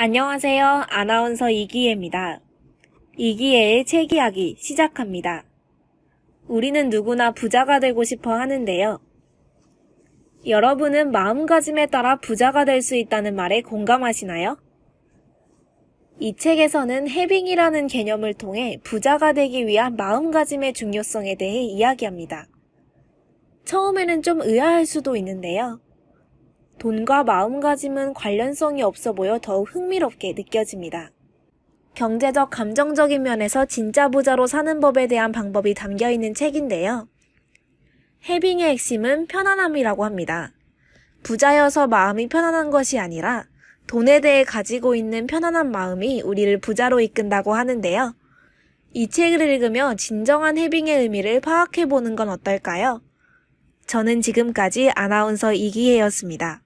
안녕하세요. 아나운서 이기혜입니다. 이기혜의 책 이야기 시작합니다. 우리는 누구나 부자가 되고 싶어 하는데요. 여러분은 마음가짐에 따라 부자가 될 수 있다는 말에 공감하시나요? 이 책에서는 해빙이라는 개념을 통해 부자가 되기 위한 마음가짐의 중요성에 대해 이야기합니다. 처음에는 좀 의아할 수도 있는데요. 돈과 마음가짐은 관련성이 없어 보여 더욱 흥미롭게 느껴집니다. 경제적, 감정적인 면에서 진짜 부자로 사는 법에 대한 방법이 담겨 있는 책인데요. 해빙의 핵심은 편안함이라고 합니다. 부자여서 마음이 편안한 것이 아니라 돈에 대해 가지고 있는 편안한 마음이 우리를 부자로 이끈다고 하는데요. 이 책을 읽으며 진정한 해빙의 의미를 파악해 보는 건 어떨까요? 저는 지금까지 아나운서 이기혜였습니다.